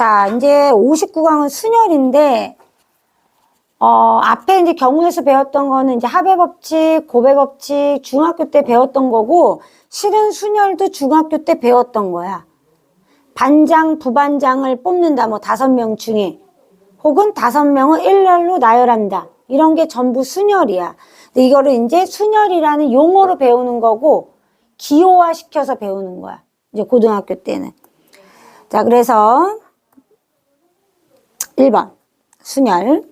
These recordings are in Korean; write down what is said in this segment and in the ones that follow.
자, 이제 59강은 순열인데, 어, 앞에 이제 경우에서 배웠던 거는 이제 합의 법칙, 고배 법칙, 중학교 때 배웠던 거고, 실은 순열도 중학교 때 배웠던 거야. 반장, 부반장을 뽑는다, 뭐 다섯 명 중에. 혹은 다섯 명을 일렬로 나열한다. 이런 게 전부 순열이야. 근데 이거를 이제 순열이라는 용어로 배우는 거고, 기호화 시켜서 배우는 거야. 이제 고등학교 때는. 자, 그래서 1번. 순열.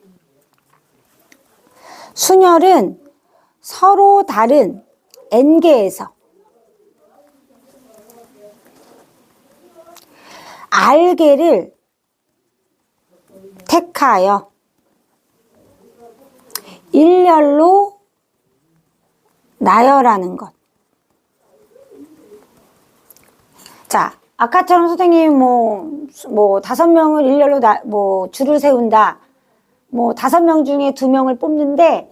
순열은 서로 다른 n개에서 r개를 택하여 일렬로 나열하는 것. 자, 아까처럼 선생님 뭐, 뭐, 다섯 명을 일렬로 나, 뭐, 줄을 세운다. 뭐, 다섯 명 중에 두 명을 뽑는데,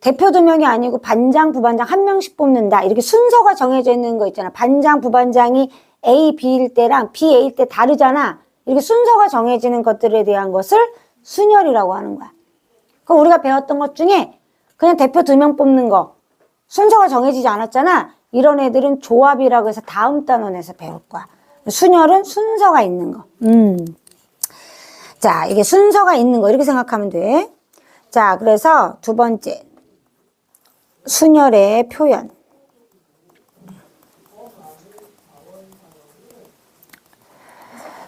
대표 두 명이 아니고 반장, 부반장 한 명씩 뽑는다. 이렇게 순서가 정해져 있는 거 있잖아. 반장, 부반장이 A, B일 때랑 B, A일 때 다르잖아. 이렇게 순서가 정해지는 것들에 대한 것을 순열이라고 하는 거야. 그럼 우리가 배웠던 것 중에 그냥 대표 두 명 뽑는 거, 순서가 정해지지 않았잖아. 이런 애들은 조합이라고 해서 다음 단원에서 배울 거야. 순열은 순서가 있는 거. 음. 자, 이게 순서가 있는 거. 이렇게 생각하면 돼. 자, 그래서 두 번째. 순열의 표현.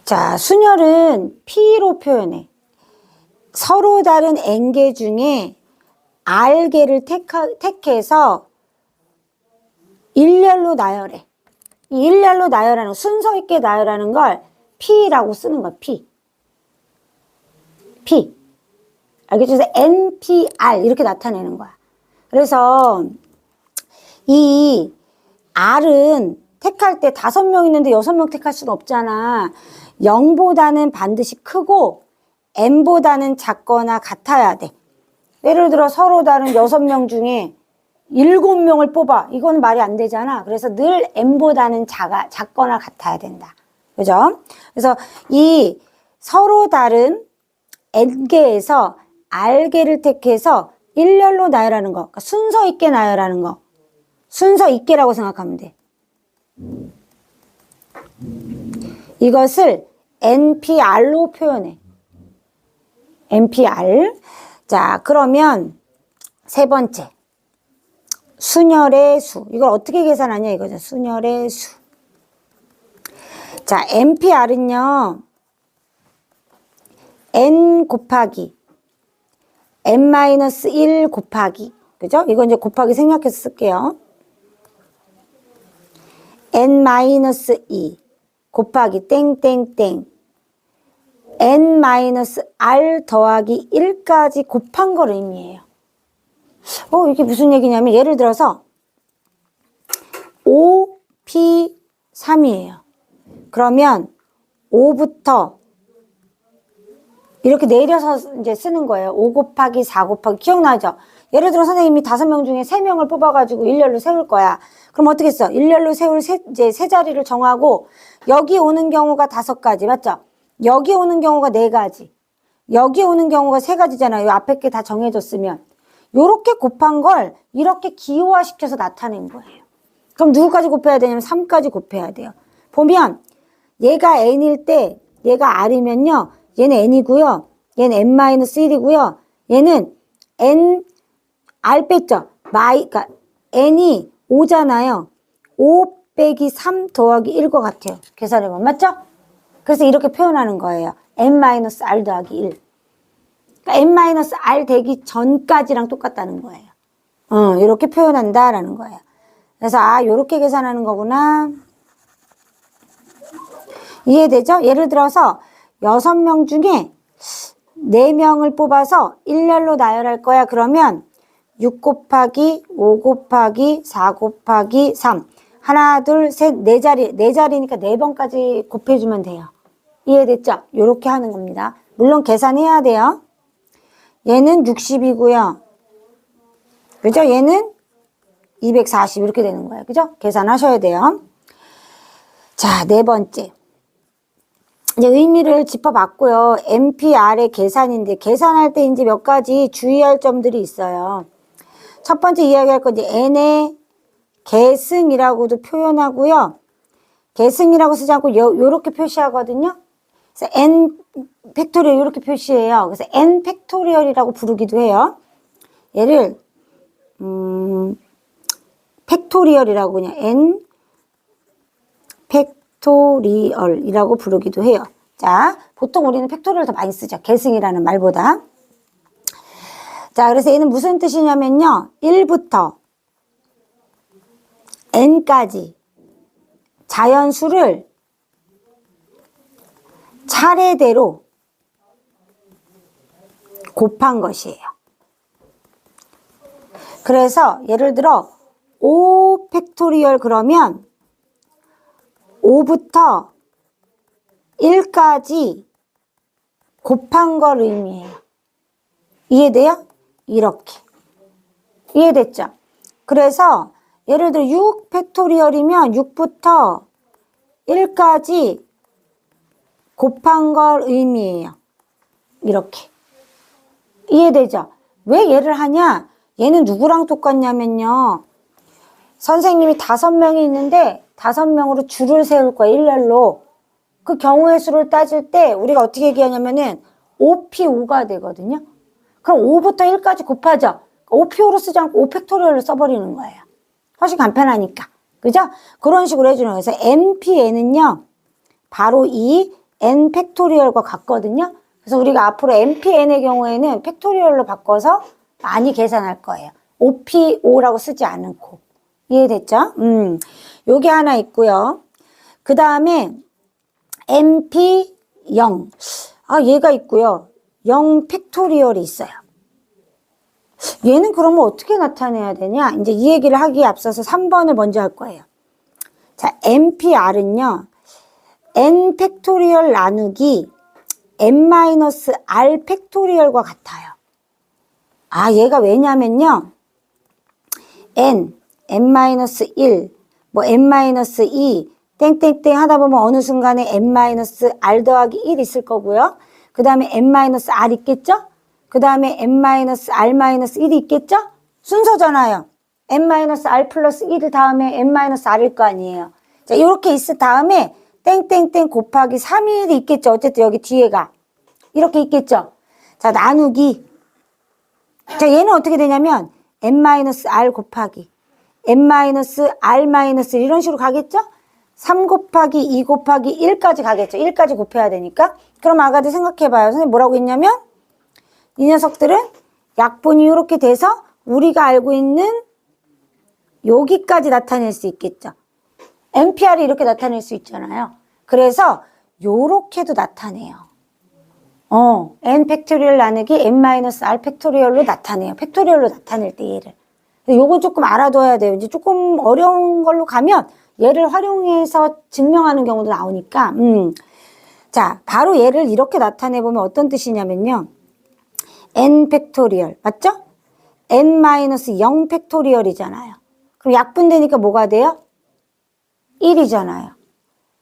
자, 순열은 P로 표현해. 서로 다른 N개 중에 R개를 택하, 택해서 일렬로 나열해. 이 일렬로 나열하는, 순서 있게 나열하는 걸 P라고 쓰는 거야, P. P. 알겠죠? 그래서 NPR 이렇게 나타내는 거야. 그래서 이 R은 택할 때 다섯 명 있는데 여섯 명 택할 수는 없잖아. 0보다는 반드시 크고 N보다는 작거나 같아야 돼. 예를 들어 서로 다른 여섯 명 중에 일곱 명을 뽑아. 이건 말이 안 되잖아. 그래서 늘 N보다는 작아, 작거나 같아야 된다. 그죠? 그래서 이 서로 다른 N개에서 R개를 택해서 일렬로 나열하는 거. 그러니까 순서 있게 나열하는 거. 순서 있게라고 생각하면 돼. 이것을 NPR로 표현해. NPR. 자, 그러면 세 번째. 순열의 수. 이걸 어떻게 계산하냐 이거죠. 순열의 수. 자, NPR은요. n 곱하기 n-1 곱하기 그죠? 이거 이제 곱하기 생략해서 쓸게요. n-2 곱하기 땡땡땡 n-r 더하기 1까지 곱한 걸 의미해요. 어, 이게 무슨 얘기냐면 예를 들어서 5p3이에요. 그러면 5부터 이렇게 내려서 이제 쓰는 거예요. 5 곱하기 4 곱하기 기억나죠? 예를 들어 선생님이 다섯 명 중에 세 명을 뽑아가지고 일렬로 세울 거야. 그럼 어떻게 써? 일렬로 세울 세, 이제 세 자리를 정하고 여기 오는 경우가 다섯 가지 맞죠? 여기 오는 경우가 네 가지. 여기 오는 경우가 세 가지잖아요. 이 앞에 게 다 정해졌으면. 요렇게 곱한 걸 이렇게 기호화시켜서 나타낸 거예요. 그럼 누구까지 곱해야 되냐면 3까지 곱해야 돼요. 보면 얘가 n일 때 얘가 r이면요. 얘는 n이고요. 얘는 n-1이고요. 얘는 n r 뺐죠. 마이 그러니까 n이 5잖아요. 5 빼기 3 더하기 1과 같아요. 계산해보면 맞죠? 그래서 이렇게 표현하는 거예요. n-r 더하기 1. N-r 되기 전까지랑 똑같다는 거예요. 어, 이렇게 표현한다라는 거예요. 그래서 아, 요렇게 계산하는 거구나. 이해되죠? 예를 들어서 여섯 명 중에 네 명을 뽑아서 일렬로 나열할 거야. 그러면 6 곱하기 5 곱하기 4 곱하기 3 하나 둘 셋 네 자리 네 자리니까 네 번까지 곱해주면 돼요. 이해됐죠? 이렇게 하는 겁니다. 물론 계산해야 돼요. 얘는 60이고요. 그죠? 얘는 240 이렇게 되는 거예요. 그죠? 계산하셔야 돼요. 자, 네 번째. 이제 의미를 짚어봤고요. NPR의 계산인데 계산할 때 이제 몇 가지 주의할 점들이 있어요. 첫 번째 이야기할 건 이제 n의 계승이라고도 표현하고요. 계승이라고 쓰지 않고 요, 요렇게 표시하거든요. N 팩토리얼 이렇게 표시해요. 그래서 n 팩토리얼이라고 부르기도 해요. 얘를 음, 팩토리얼이라고 그냥 n 팩토리얼이라고 부르기도 해요. 자, 보통 우리는 팩토리얼 더 많이 쓰죠. 계승이라는 말보다. 자, 그래서 얘는 무슨 뜻이냐면요. 1부터 n까지 자연수를 차례대로 곱한 것이에요. 그래서 예를 들어 5 팩토리얼 그러면 5부터 1까지 곱한 걸 의미해요. 이해돼요? 이렇게. 이해됐죠? 그래서 예를 들어 6 팩토리얼이면 6부터 1까지 곱한 걸 의미해요. 이렇게. 이해되죠? 왜 얘를 하냐? 얘는 누구랑 똑같냐면요. 선생님이 다섯 명이 있는데 다섯 명으로 줄을 세울 거야, 일렬로. 그 경우의 수를 따질 때 우리가 어떻게 얘기하냐면은 5P5가 되거든요. 그럼 5부터 1까지 곱하죠. 5P5로 쓰지 않고 5팩토리얼로 써버리는 거예요. 훨씬 간편하니까. 그죠? 그런 식으로 해주는 거예요. 그래서 NPN은요, 바로 이 N 팩토리얼과 같거든요. 그래서 우리가 앞으로 NPN의 경우에는 팩토리얼로 바꿔서 많이 계산할 거예요. 5P5라고 쓰지 않고. 이해됐죠? 음, 요게 하나 있고요. 그 다음에 MP0. 아, 얘가 있고요. 0 팩토리얼이 있어요. 얘는 그러면 어떻게 나타내야 되냐? 이제 이 얘기를 하기에 앞서서 3번을 먼저 할 거예요. 자, NPR은요. N 팩토리얼 나누기 n-r 팩토리얼과 같아요. 아, 얘가 왜냐면요. n, n-1, 뭐 n-2, 땡땡땡 하다 보면 어느 순간에 n-r 더하기 1 있을 거고요. 그 다음에 n-r 있겠죠? 그 다음에 n-r-1이 있겠죠? 순서잖아요. n-r 플러스 1 다음에 n-r일 거 아니에요. 자, 이렇게 있을 다음에 땡땡땡 곱하기 3일이 있겠죠. 어쨌든 여기 뒤에가. 이렇게 있겠죠. 자, 나누기. 자, 얘는 어떻게 되냐면 n-r 곱하기 n-r 이런 식으로 가겠죠? 3 곱하기 2 곱하기 1까지 가겠죠. 1까지 곱해야 되니까. 그럼 아가들 생각해봐요. 선생님 뭐라고 했냐면 이 녀석들은 약분이 이렇게 돼서 우리가 알고 있는 여기까지 나타낼 수 있겠죠. NPR이 이렇게 나타낼 수 있잖아요. 그래서 요렇게도 나타내요. 어, n 팩토리얼 나누기 n-r 팩토리얼로 나타내요. 팩토리얼로 나타낼 때 얘를. 요거 조금 알아둬야 돼요. 이제 조금 어려운 걸로 가면 얘를 활용해서 증명하는 경우도 나오니까, 음. 자, 바로 얘를 이렇게 나타내 보면 어떤 뜻이냐면요. n 팩토리얼, 맞죠? n-0 팩토리얼이잖아요. 그럼 약분되니까 뭐가 돼요? 1이잖아요.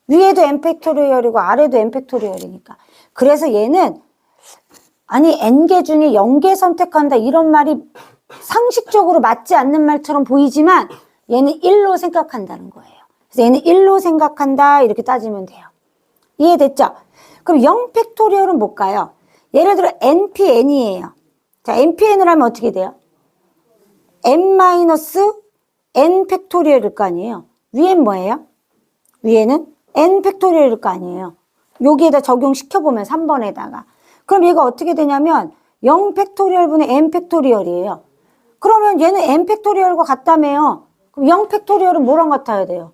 위에도 n 팩토리얼이고 아래도 n 팩토리얼이니까. 그래서 얘는 아니 n개 중에 0개 선택한다 이런 말이 상식적으로 맞지 않는 말처럼 보이지만 얘는 1로 생각한다는 거예요. 그래서 얘는 1로 생각한다 이렇게 따지면 돼요. 이해됐죠? 그럼 0 팩토리얼은 뭘까요? 예를 들어 npn이에요. 자, npn을 하면 어떻게 돼요? n n 팩토리얼일 거 아니에요. 위엔 뭐예요? 위에는 n 팩토리얼일 거 아니에요. 여기에다 적용시켜보면 3번에다가. 그럼 얘가 어떻게 되냐면 0 팩토리얼 분의 n 팩토리얼이에요. 그러면 얘는 n 팩토리얼과 같다며요. 그럼 0 팩토리얼은 뭐랑 같아야 돼요?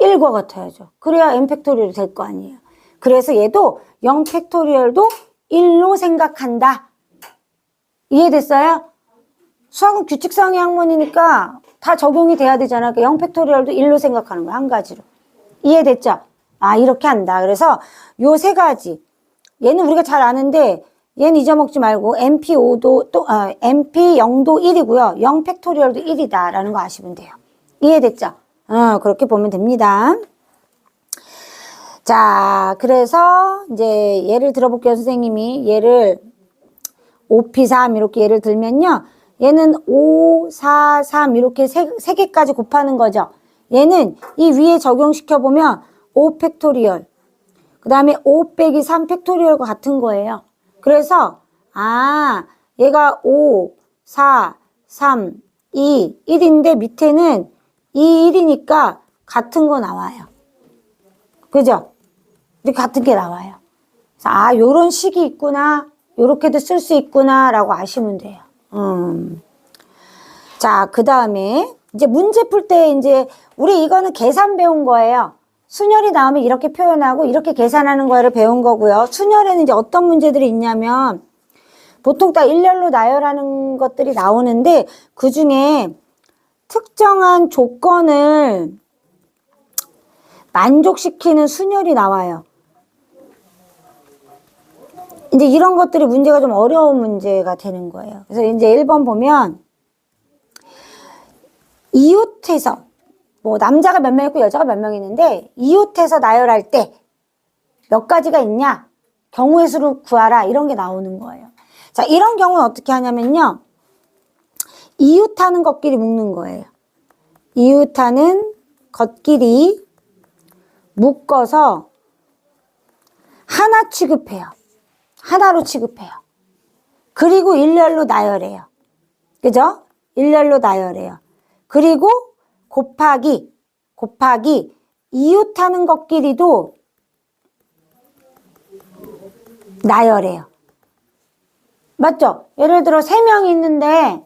1과 같아야죠. 그래야 n 팩토리얼이 될 거 아니에요. 그래서 얘도 0 팩토리얼도 1로 생각한다. 이해됐어요? 수학은 규칙상의 학문이니까 다 적용이 돼야 되잖아. 그러니까 0 팩토리얼도 1로 생각하는 거야. 한 가지로. 이해됐죠? 아, 이렇게 한다. 그래서 요 세 가지. 얘는 우리가 잘 아는데 얘는 잊어먹지 말고 MP5도 또 어, MP0도 1이고요. 0 팩토리얼도 1이다라는 거 아시면 돼요. 이해됐죠? 어, 그렇게 보면 됩니다. 자, 그래서 이제 예를 들어볼게요, 선생님이. 예를 5P3 이렇게 예를 들면요. 얘는 5, 4, 3 이렇게 세, 세 개까지 곱하는 거죠. 얘는 이 위에 적용시켜 보면 5 팩토리얼. 그 다음에 5 빼기 3 팩토리얼과 같은 거예요. 그래서, 아, 얘가 5, 4, 3, 2, 1인데 밑에는 2, 1이니까 같은 거 나와요. 그죠? 이렇게 같은 게 나와요. 아, 요런 식이 있구나. 요렇게도 쓸 수 있구나. 라고 아시면 돼요. 음. 자, 그 다음에 이제 문제 풀 때 이제 우리 이거는 계산 배운 거예요. 순열이 나오면 이렇게 표현하고 이렇게 계산하는 거를 배운 거고요. 순열에는 이제 어떤 문제들이 있냐면 보통 다 일렬로 나열하는 것들이 나오는데 그 중에 특정한 조건을 만족시키는 순열이 나와요. 이제 이런 것들이 문제가 좀 어려운 문제가 되는 거예요. 그래서 이제 1번 보면 이웃해서 뭐 남자가 몇 명 있고 여자가 몇 명 있는데 이웃해서 나열할 때 몇 가지가 있냐? 경우의 수를 구하라 이런 게 나오는 거예요. 자, 이런 경우는 어떻게 하냐면요. 이웃하는 것끼리 묶는 거예요. 이웃하는 것끼리 묶어서 하나 취급해요. 하나로 취급해요. 그리고 일렬로 나열해요. 그죠? 일렬로 나열해요. 그리고 곱하기, 곱하기, 이웃하는 것끼리도 나열해요. 맞죠? 예를 들어 세 명이 있는데,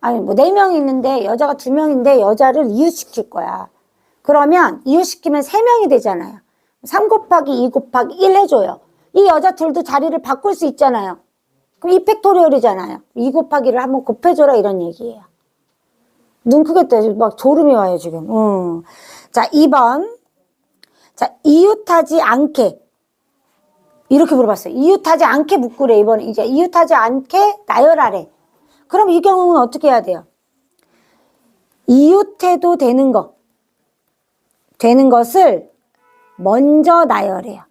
아니 뭐 네 명이 있는데 여자가 두 명인데 여자를 이웃시킬 거야. 그러면 이웃시키면 세 명이 되잖아요. 3 곱하기 2 곱하기 1 해줘요. 이 여자 둘도 자리를 바꿀 수 있잖아요. 그럼 이 팩토리얼이잖아요. 2 곱하기를 한번 곱해줘라 이런 얘기예요. 눈 크게 떠. 막 졸음이 와요, 지금. 음. 자, 2번. 자, 이웃하지 않게. 이렇게 물어봤어요. 이웃하지 않게 묶으래, 이번에. 이제 이웃하지 않게 나열하래. 그럼 이 경우는 어떻게 해야 돼요? 이웃해도 되는 거. 되는 것을 먼저 나열해요.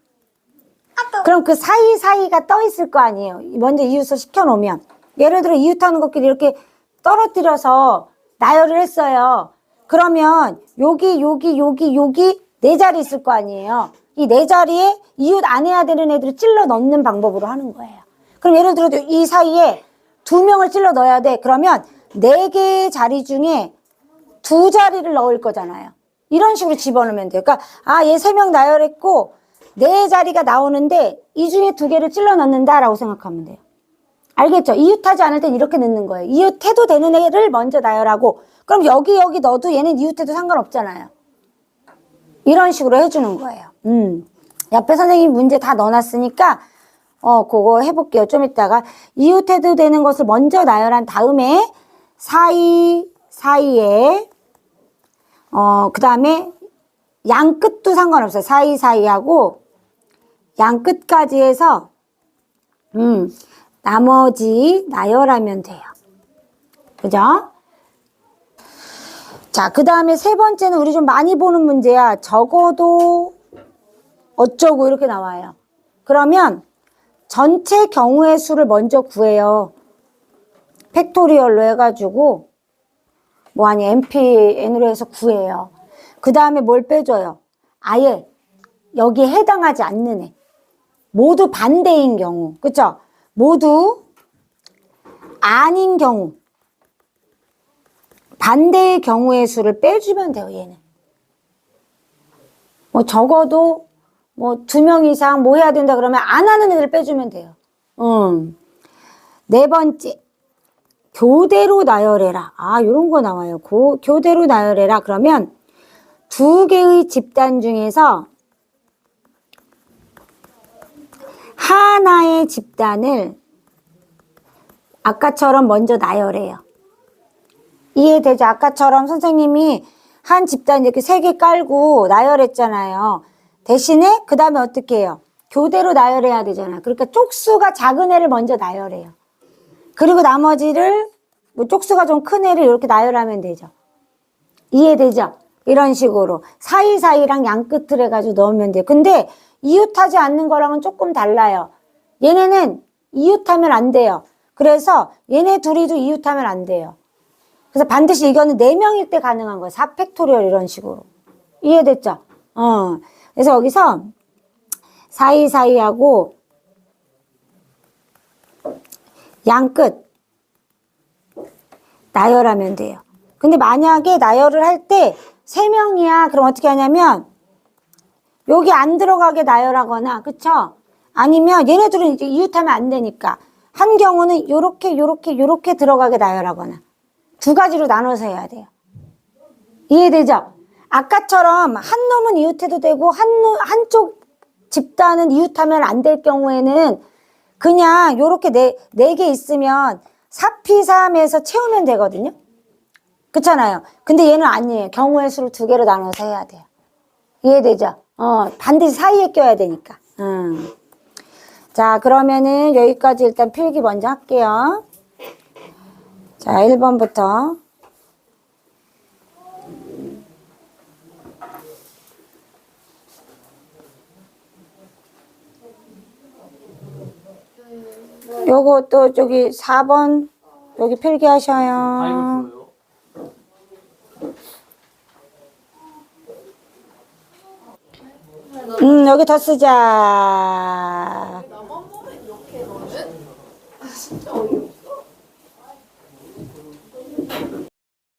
그럼 그 사이사이가 떠 있을 거 아니에요. 먼저 이웃을 시켜놓으면. 예를 들어 이웃하는 것끼리 이렇게 떨어뜨려서 나열을 했어요. 그러면 여기, 여기, 여기, 여기 네 자리 있을 거 아니에요. 이 네 자리에 이웃 안 해야 되는 애들을 찔러 넣는 방법으로 하는 거예요. 그럼 예를 들어 이 사이에 두 명을 찔러 넣어야 돼. 그러면 네 개의 자리 중에 두 자리를 넣을 거잖아요. 이런 식으로 집어넣으면 돼요. 그러니까 아, 얘 세 명 나열했고 네 자리가 나오는데 이 중에 두 개를 찔러 넣는다라고 생각하면 돼요. 알겠죠? 이웃하지 않을 땐 이렇게 넣는 거예요. 이웃해도 되는 애를 먼저 나열하고 그럼 여기 여기 넣어도 얘는 이웃해도 상관없잖아요. 이런 식으로 해주는 거예요. 음. 옆에 선생님이 문제 다 넣어놨으니까 어 그거 해볼게요. 좀 이따가 이웃해도 되는 것을 먼저 나열한 다음에 사이 사이에 어 그 다음에 양 끝도 상관없어요. 사이 사이하고 양 끝까지 해서 음 나머지 나열하면 돼요. 그죠? 자, 그 다음에 세 번째는 우리 좀 많이 보는 문제야. 적어도 어쩌고 이렇게 나와요. 그러면 전체 경우의 수를 먼저 구해요. 팩토리얼로 해가지고 뭐 아니 MPN으로 해서 구해요. 그 다음에 뭘 빼줘요? 아예 여기에 해당하지 않는 애. 모두 반대인 경우. 그쵸? 모두 아닌 경우. 반대의 경우의 수를 빼주면 돼요, 얘는. 뭐 적어도 뭐 두 명 이상 뭐 해야 된다 그러면 안 하는 애들 빼주면 돼요. 음. 네 번째. 교대로 나열해라. 아, 요런 거 나와요. 고, 교대로 나열해라. 그러면 두 개의 집단 중에서 하나의 집단을 아까처럼 먼저 나열해요. 이해되죠? 아까처럼 선생님이 한 집단 이렇게 세 개 깔고 나열했잖아요. 대신에 그 다음에 어떻게 해요? 교대로 나열해야 되잖아. 그러니까 쪽수가 작은 애를 먼저 나열해요. 그리고 나머지를 뭐 쪽수가 좀 큰 애를 이렇게 나열하면 되죠. 이해되죠? 이런 식으로 사이사이랑 양 끝을 해가지고 넣으면 돼요. 근데 이웃하지 않는 거랑은 조금 달라요. 얘네는 이웃하면 안 돼요. 그래서 얘네 둘이도 이웃하면 안 돼요. 그래서 반드시 이거는 네명일 때 가능한 거예요. 4팩토리얼 이런 식으로. 이해됐죠? 어. 그래서 여기서 사이사이하고 양끝 나열하면 돼요. 근데 만약에 나열을 할때 세 명이야. 그럼 어떻게 하냐면 여기 안 들어가게 나열하거나 그쵸? 아니면 얘네들은 이제 이웃하면 안 되니까 한 경우는 요렇게 요렇게 요렇게 들어가게 나열하거나 두 가지로 나눠서 해야 돼요. 이해되죠? 아까처럼 한 놈은 이웃해도 되고 한 놈- 한쪽 집단은 이웃하면 안 될 경우에는 그냥 요렇게 네, 네 개 있으면 4P3에서 채우면 되거든요. 그렇잖아요. 근데 얘는 아니에요. 경우의 수를 두 개로 나눠서 해야 돼요. 이해되죠? 어, 반드시 사이에 껴야 되니까. 음. 자, 그러면은 여기까지 일단 필기 먼저 할게요. 자, 1번부터. 요거 또 저기 4번 여기 필기하셔요. 음, 여기 더 쓰자.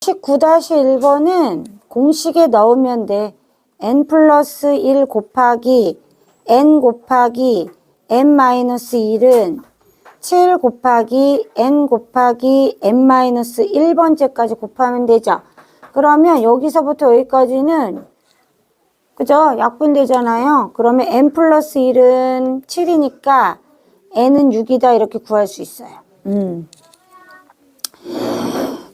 19-1번은 공식에 넣으면 돼. n 플러스 1 곱하기 n 곱하기 n 마이너스 1은 7 곱하기 n 곱하기 n 마이너스 1번째까지 곱하면 되죠. 그러면 여기서부터 여기까지는 그죠? 약분되잖아요. 그러면 n 플러스 1은 7이니까 n은 6이다 이렇게 구할 수 있어요. 음.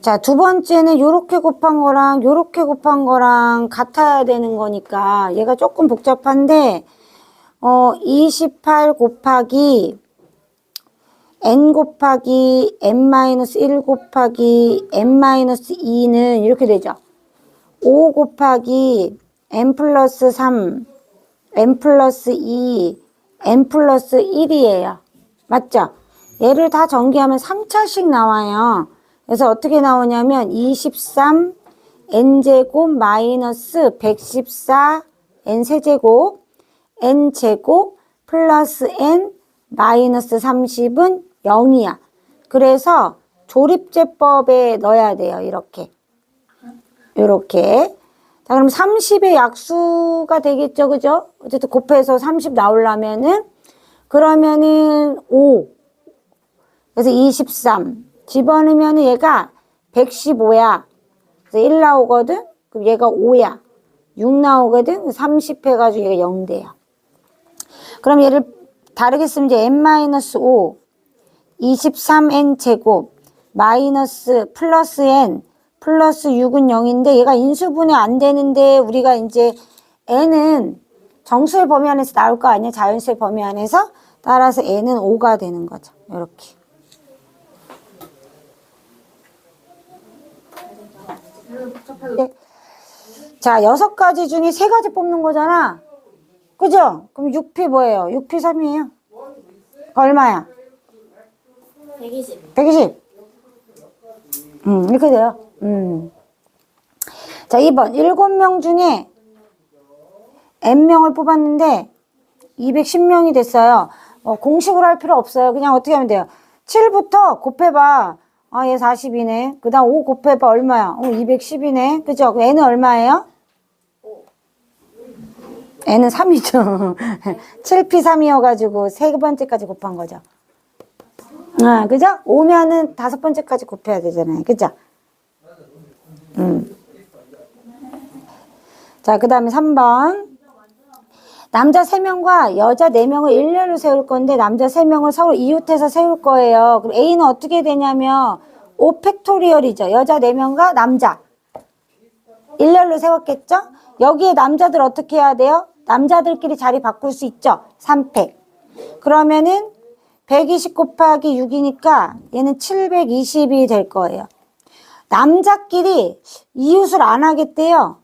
자, 두 번째는 요렇게 곱한 거랑 요렇게 곱한 거랑 같아야 되는 거니까 얘가 조금 복잡한데 어, 28 곱하기 n 곱하기 n-1 곱하기 n-2는 이렇게 되죠. 5 곱하기 n 플러스 3, n 플러스 2, n 플러스 1이에요. 맞죠? 얘를 다 전개하면 3차씩 나와요. 그래서 어떻게 나오냐면 23 n제곱 마이너스 114 n 세제곱 n 제곱 플러스 n 마이너스 30은 0이야. 그래서 조립제법에 넣어야 돼요. 이렇게. 이렇게. 자, 그럼 30의 약수가 되겠죠. 그죠? 어쨌든 곱해서 30 나오려면은 그러면은 5. 그래서 23. 집어넣으면 얘가 115야. 그래서 1 나오거든? 그럼 얘가 5야. 6 나오거든? 30 해가지고 얘가 0 돼요. 그럼 얘를 다르게 쓰면 이제 n-5, 23n 제곱, 마이너스 플러스 n, 플러스 6은 0인데 얘가 인수분해 안 되는데 우리가 이제 n은 정수의 범위 안에서 나올 거 아니야? 자연수의 범위 안에서. 따라서 n은 5가 되는 거죠. 이렇게. 네. 자, 여섯 가지 중에 세 가지 뽑는 거잖아. 그죠? 그럼 6P 뭐예요? 6P 3이에요. 얼마야? 120. 120. 음, 이렇게 돼요. 음. 자, 2번. 7명 중에 N명을 뽑았는데 210명이 됐어요. 어, 공식으로 할 필요 없어요. 그냥 어떻게 하면 돼요? 7부터 곱해봐. 아, 얘 40이네. 그 다음 5 곱해봐. 얼마야? 어, 210이네. 그죠? 그 N은 얼마예요? N은 3이죠. 7P 3이어가지고 세 번째까지 곱한 거죠. 아, 그죠? 오면은 다섯 번째까지 곱해야 되잖아요. 그죠? 음. 자, 그 다음에 3번. 남자 3명과 여자 4명을 일렬로 세울 건데, 남자 3명을 서로 이웃해서 세울 거예요. 그럼 A는 어떻게 되냐면, 5팩토리얼이죠. 여자 4명과 남자. 일렬로 세웠겠죠? 여기에 남자들 어떻게 해야 돼요? 남자들끼리 자리 바꿀 수 있죠? 3팩. 그러면은 120 곱하기 6이니까 얘는 720이 될 거예요. 남자끼리 이웃을 안 하겠대요.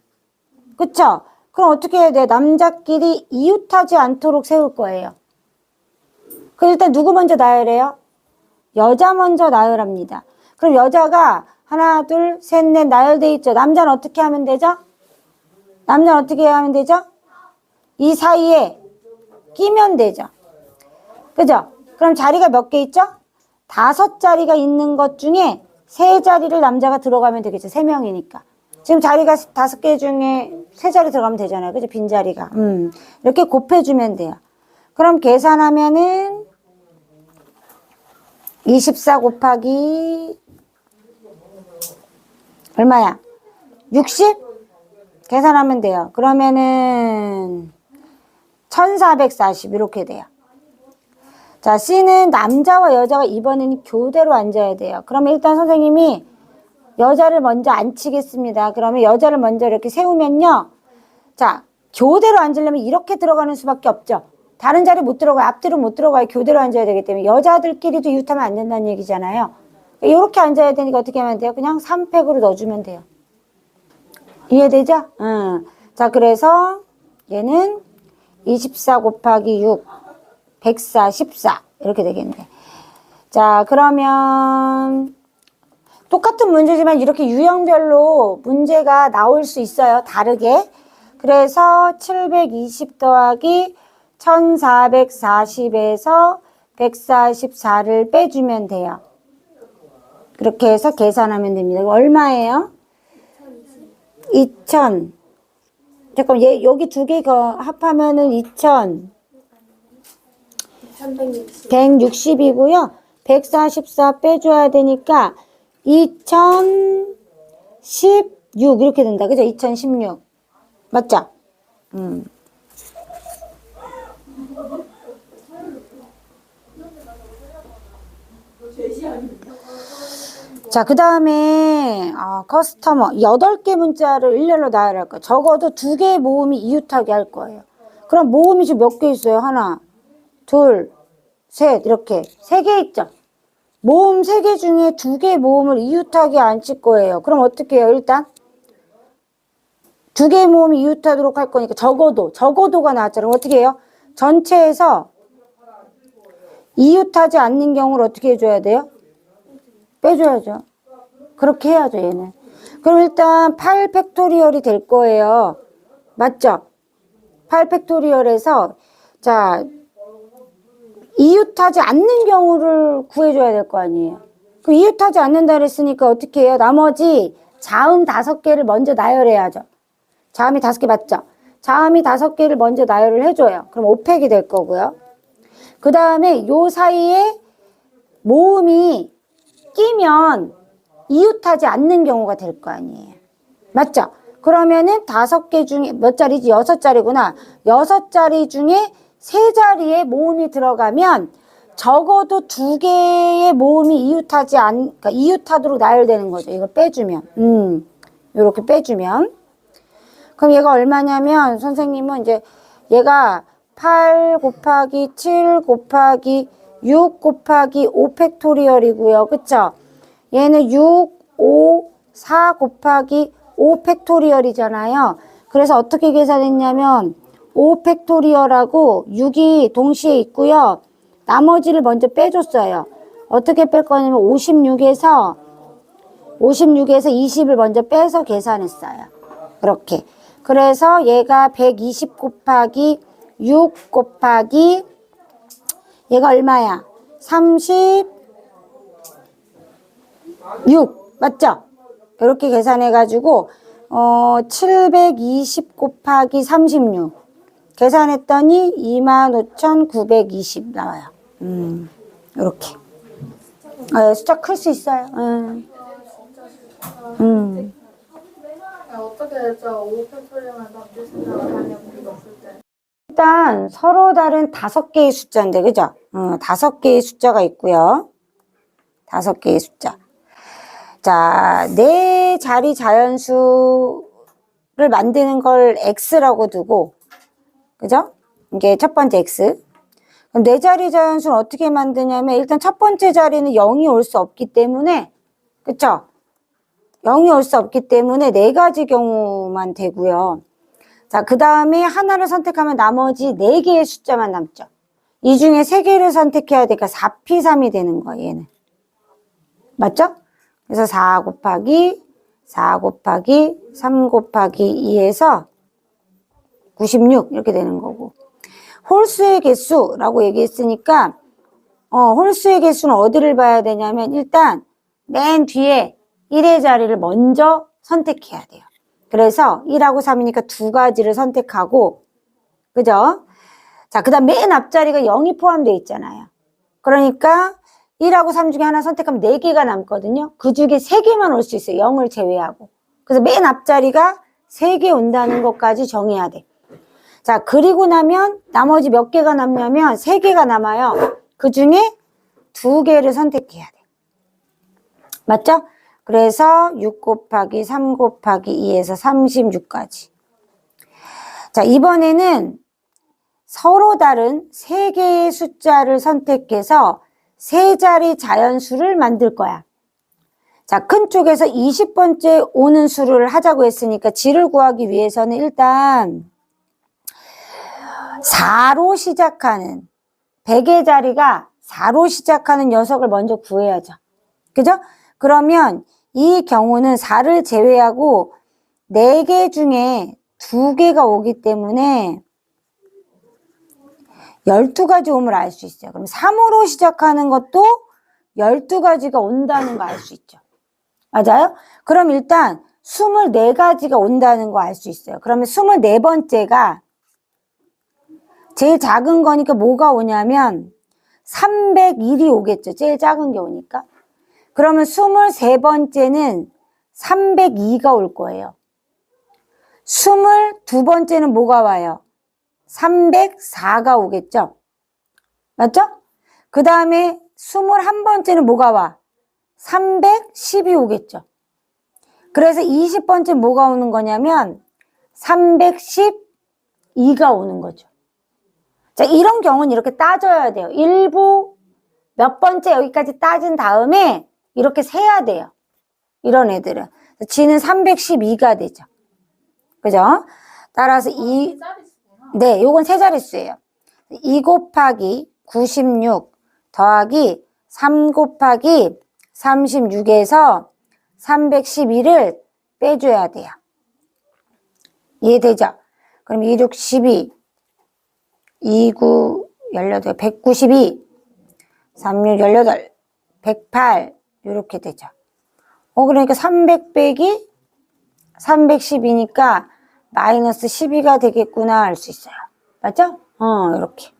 그쵸? 그럼 어떻게 해야 돼? 남자끼리 이웃하지 않도록 세울 거예요. 그럼 일단 누구 먼저 나열해요? 여자 먼저 나열합니다. 그럼 여자가 하나, 둘, 셋, 넷 나열돼 있죠. 남자는 어떻게 하면 되죠? 남자는 어떻게 하면 되죠? 이 사이에 끼면 되죠. 그죠? 그럼 자리가 몇 개 있죠? 다섯 자리가 있는 것 중에 세 자리를 남자가 들어가면 되겠죠. 세 명이니까. 지금 자리가 다섯 개 중에 세 자리 들어가면 되잖아요. 그죠? 빈 자리가. 음. 이렇게 곱해주면 돼요. 그럼 계산하면은 24 곱하기 얼마야? 60? 계산하면 돼요. 그러면은 1440 이렇게 돼요. 자, C는 남자와 여자가 이번에는 교대로 앉아야 돼요. 그러면 일단 선생님이 여자를 먼저 앉히겠습니다. 그러면 여자를 먼저 이렇게 세우면요. 자, 교대로 앉으려면 이렇게 들어가는 수밖에 없죠. 다른 자리 못 들어가요. 앞뒤로 못 들어가요. 교대로 앉아야 되기 때문에 여자들끼리도 이웃하면 안 된다는 얘기잖아요. 이렇게 앉아야 되니까 어떻게 하면 돼요? 그냥 3팩으로 넣어주면 돼요. 이해되죠? 응. 자, 그래서 얘는 24 곱하기 6, 104, 14 이렇게 되겠네. 자, 그러면 똑같은 문제지만 이렇게 유형별로 문제가 나올 수 있어요. 다르게. 그래서 720 더하기 1440에서 144를 빼주면 돼요. 그렇게 해서 계산하면 됩니다. 얼마예요? 2000. 잠깐, 얘, 여기 두개 합하면은 2000. 160이고요. 144 빼줘야 되니까 2016 이렇게 된다. 그죠? 2016. 맞죠? 음. 자, 그 다음에, 아, 커스터머. 8개 문자를 일렬로 나열할 거예요. 적어도 두 개의 모음이 이웃하게 할 거예요. 그럼 모음이 지금 몇 개 있어요? 하나, 둘, 셋, 이렇게. 세 개 있죠? 모음 세 개 중에 두 개의 모음을 이웃하게 앉힐 거예요. 그럼 어떻게 해요? 일단, 두 개의 모음이 이웃하도록 할 거니까 적어도, 적어도가 나왔잖아요. 어떻게 해요? 전체에서 이웃하지 않는 경우를 어떻게 해줘야 돼요? 빼줘야죠. 그렇게 해야죠, 얘는. 그럼 일단 8 팩토리얼이 될 거예요. 맞죠? 8 팩토리얼에서, 자, 이웃하지 않는 경우를 구해줘야 될 거 아니에요. 그 이웃하지 않는다 그랬으니까 어떻게 해요? 나머지 자음 다섯 개를 먼저 나열해야죠. 자음이 다섯 개 맞죠? 자음이 다섯 개를 먼저 나열을 해줘요. 그럼 5팩이 될 거고요. 그 다음에 요 사이에 모음이 끼면 이웃하지 않는 경우가 될 거 아니에요. 맞죠? 그러면은 다섯 개 중에 몇 자리지? 여섯 자리구나. 여섯 자리 중에 세 자리에 모음이 들어가면 적어도 두 개의 모음이 이웃하지 않, 그러니까 이웃하도록 나열되는 거죠. 이걸 빼주면. 음, 요렇게 빼주면. 그럼 얘가 얼마냐면 선생님은 이제 얘가 8 곱하기 7 곱하기 6 곱하기 5 팩토리얼이고요. 그쵸? 얘는 6, 5, 4 곱하기 5 팩토리얼이잖아요. 그래서 어떻게 계산했냐면 5 팩토리얼하고 6이 동시에 있고요. 나머지를 먼저 빼줬어요. 어떻게 뺄 거냐면 56에서 56에서 20을 먼저 빼서 계산했어요. 그렇게. 그래서 얘가 120 곱하기 6 곱하기 얘가 얼마야? 36 맞죠? 이렇게 계산해 가지고 어, 720 곱하기 36 계산했더니 25,920 나와요. 음, 이렇게. 아, 숫자 클 수 있어요. 음. 음. 일단 서로 다른 다섯 개의 숫자인데, 그죠? 어, 다섯 개의 숫자가 있고요. 다섯 개의 숫자. 자, 네 자리 자연수를 만드는 걸 x라고 두고, 그죠? 이게 첫 번째 x. 그럼 네 자리 자연수는 어떻게 만드냐면, 일단 첫 번째 자리는 0이 올 수 없기 때문에, 그쵸? 0이 올 수 없기 때문에 네 가지 경우만 되고요. 자, 그 다음에 하나를 선택하면 나머지 네 개의 숫자만 남죠. 이 중에 세 개를 선택해야 되니까 4P3이 되는 거예요, 얘는. 맞죠? 그래서 4 곱하기 4 곱하기 3 곱하기 2에서 96 이렇게 되는 거고. 홀수의 개수라고 얘기했으니까 어, 홀수의 개수는 어디를 봐야 되냐면 일단 맨 뒤에 1의 자리를 먼저 선택해야 돼요. 그래서 1하고 3이니까 두 가지를 선택하고 그죠? 자, 그 다음 맨 앞자리가 0이 포함되어 있잖아요. 그러니까 1하고 3 중에 하나 선택하면 4개가 남거든요. 그 중에 3개만 올 수 있어요. 0을 제외하고. 그래서 맨 앞자리가 3개 온다는 것까지 정해야 돼. 자, 그리고 나면 나머지 몇 개가 남냐면 3개가 남아요. 그 중에 2개를 선택해야 돼. 맞죠? 그래서 6 곱하기 3 곱하기 2에서 36까지. 자, 이번에는 서로 다른 세 개의 숫자를 선택해서 세 자리 자연수를 만들 거야. 자, 큰 쪽에서 20번째 오는 수를 하자고 했으니까 질을 구하기 위해서는 일단 4로 시작하는 100의 자리가 4로 시작하는 녀석을 먼저 구해야죠. 그죠? 그러면 이 경우는 4를 제외하고 4개 중에 2개가 오기 때문에 12가지 오음을 알 수 있어요. 그럼 3으로 시작하는 것도 12가지가 온다는 거 알 수 있죠. 맞아요? 그럼 일단 24가지가 온다는 거 알 수 있어요. 그러면 24번째가 제일 작은 거니까 뭐가 오냐면 301이 오겠죠. 제일 작은 게 오니까. 그러면 23번째는 302가 올 거예요. 22번째는 뭐가 와요? 304가 오겠죠? 맞죠? 그 다음에 21번째는 뭐가 와? 310이 오겠죠? 그래서 20번째 뭐가 오는 거냐면 312가 오는 거죠. 자, 이런 경우는 이렇게 따져야 돼요. 일부 몇 번째 여기까지 따진 다음에 이렇게 세야 돼요. 이런 애들은. 지는 312가 되죠. 그죠? 따라서 이. 네, 요건 세 자릿수예요. 2 곱하기 96 더하기 3 곱하기 36에서 312를 빼줘야 돼요. 이해되죠? 그럼 2, 6, 12, 2, 9, 18, 192, 3, 6, 18, 108 이렇게 되죠. 어, 그러니까 300 빼기 312니까 마이너스 12가 되겠구나 알 수 있어요. 맞죠? 어, 이렇게.